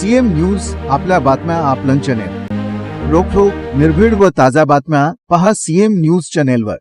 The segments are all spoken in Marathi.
सीएम न्यूज़ आपल्या बातम्या आपलं चॅनेल रोखोक, निर्भीड व ताज्या बातम्या पहा सीएम न्यूज़ चॅनेलवर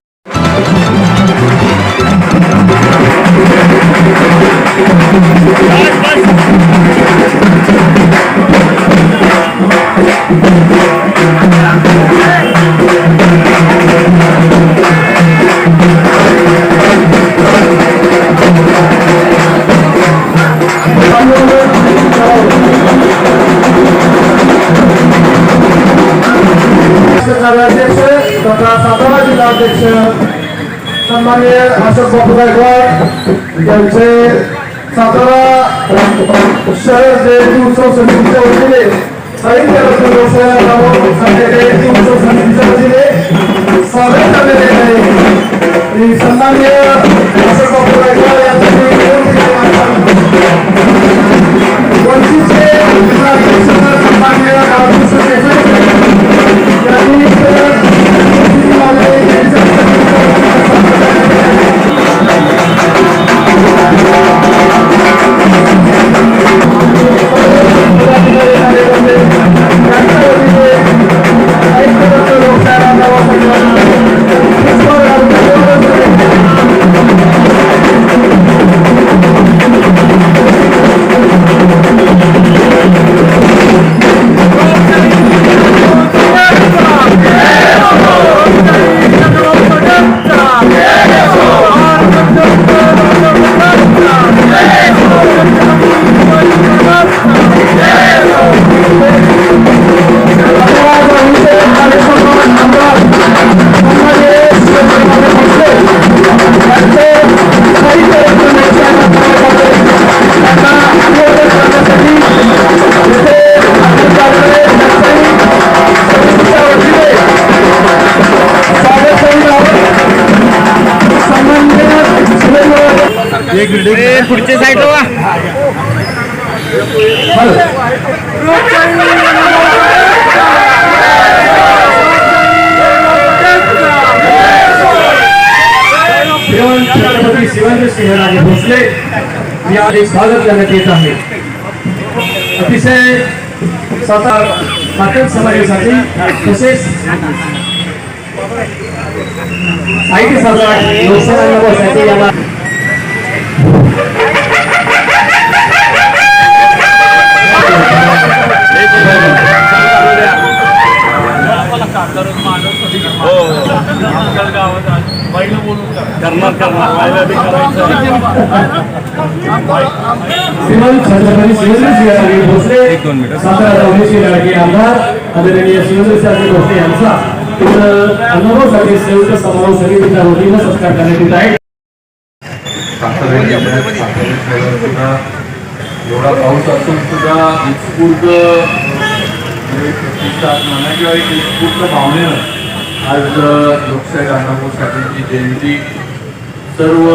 कार्याध्यक्ष तथा सातारा जिल्हाध्यक्ष सन्मान्य अशोक बापू गायकवाड यांचे सातारा शहर जयंती उत्सव समितीच्या वतीने साहित्य रत्न व्यवसाय जयंती उत्सव समितीच्या वतीने स्वागत करण्यात येत आहे आणि सन्मान्य अशोक बापू गायकवाड पुढच्या साईड छत्रपती शिवाजी सिंहराजे भोसले आधी स्वागत करण्यात येत आहे. अतिशय समाजासाठी तसेच लोकसभा याला श्रीमंत छत्रपती शिवेंद्र भोसले सातारा दौंडीचे लाडके आमदार. आदरणीय शिवेंद्र भोसले यांचा. इथं अनुभवासाठी संयुक्त समारोह समितीच्या वतीनं सत्कार करण्यात येत आहे. सुद्धा एवढा पाऊस असून सुद्धा उत्स्फूर्त म्हणजे म्हणा किंवा एक उत्स्फूर्त भावनेनं आज लोकशाही अण्णाभाऊ साठेंची जयंती सर्व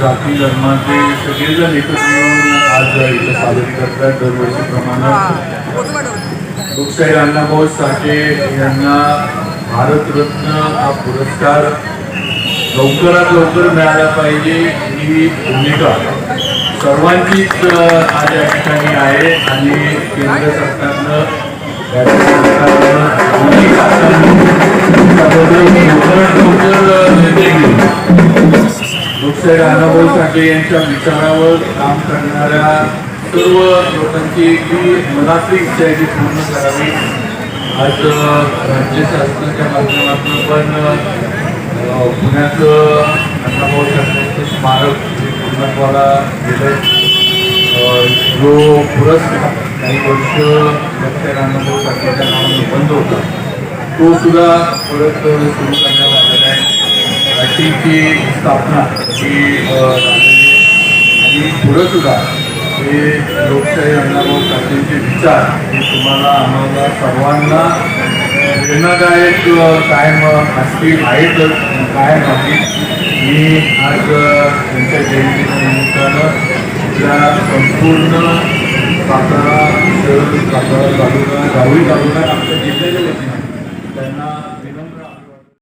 जाती धर्माचे सगळेजण एकत्र येऊन आज इथं साजरी करतात दरवर्षीप्रमाणे लोकशाही अण्णाभाऊ साठे यांना भारतरत्न हा पुरस्कार लवकरात लवकर मिळाला पाहिजे ही भूमिका. सर्वांचीच आज या ठिकाणी आहे आणि केंद्र सरकारनं राज्य सरकारनं निर्णय लोकशाही साठे यांच्या विचारावर काम करणाऱ्या सर्व लोकांची जी मनातली इच्छा आहे ती पूर्ण करावी. आज राज्य शासनाच्या माध्यमातून पण पुण्याचं अण्णाभाऊ साठेंचं स्मारक हे पूर्णत्वाला गेलं जो पुरस्कार काही वर्ष डॉक्टर अण्णाभाऊ साठेच्या नावाने बंद होता तो सुद्धा परत सुरू करण्यात आलेला आहे. टीची स्थापना ही झालेली आणि पुढं सुद्धा हे लोकशाही अण्णाभाऊ साठेंचे विचार हे तुम्हाला आम्हाला सर्वांना प्रेरणादायक कायम असतील आहेतच कायम असतील मी आज त्यांच्या जयंतीच्या निमित्तानं या संपूर्ण सातारा शहर सातारा तालुका गावी तालुका आमच्या जिल्ह्याच्या वतीनं